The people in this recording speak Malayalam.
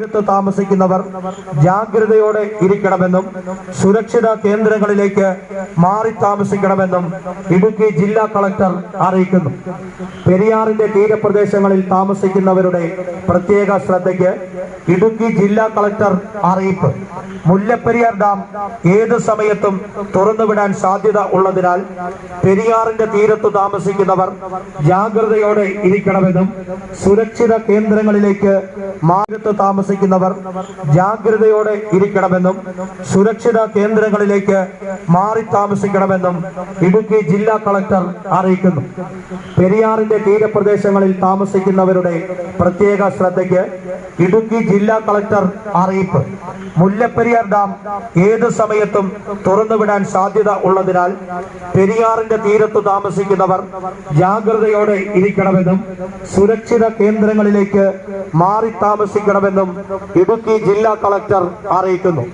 തീരത്ത് താമസിക്കുന്നവർ ജാഗ്രതയോടെ ഇരിക്കണമെന്നും സുരക്ഷിത കേന്ദ്രങ്ങളിലേക്ക് മാറി താമസിക്കണമെന്നും ഇടുക്കി ജില്ലാ കളക്ടർ അറിയിക്കുന്നു. പെരിയാറിന്റെ തീരപ്രദേശങ്ങളിൽ താമസിക്കുന്നവരുടെ പ്രത്യേക ശ്രദ്ധയ്ക്ക് ഇടുക്കി ജില്ലാ കളക്ടർ അറിയിപ്പ്. മുല്ലപ്പെരിയാർ ഡാം ഏത് സമയത്തും തുറന്നുവിടാൻ സാധ്യത ഉള്ളതിനാൽ പെരിയാറിന്റെ തീരത്ത് താമസിക്കുന്നവർ ജാഗ്രതയോടെ ഇരിക്കണമെന്നും സുരക്ഷിത കേന്ദ്രങ്ങളിലേക്ക് മാരത്ത് താമസിക്കുന്നവർ ജാഗ്രതയോടെ ഇരിക്കണമെന്നും സുരക്ഷിത കേന്ദ്രങ്ങളിലേക്ക് മാറി താമസിക്കണമെന്നും ഇടുക്കി ജില്ലാ കളക്ടർ അറിയിക്കുന്നു. പെരിയാറിന്റെ തീരപ്രദേശങ്ങളിൽ താമസിക്കുന്നവരുടെ പ്രത്യേക ശ്രദ്ധയ്ക്ക് ഇടുക്കി ജില്ലാ കളക്ടർ അറിയിപ്പ്. മുല്ലപ്പെരിയാർ ഡാം ഏത് സമയത്തും തുറന്നുവിടാൻ സാധ്യത ഉള്ളതിനാൽ പെരിയാറിന്റെ തീരത്ത് താമസിക്കുന്നവർ ജാഗ്രതയോടെ ഇരിക്കണമെന്നും സുരക്ഷിത കേന്ദ്രങ്ങളിലേക്ക് മാറി താമസിക്കണമെന്നും ഇടുക്കി ജില്ലാ കളക്ടർ അറിയിക്കുന്നു.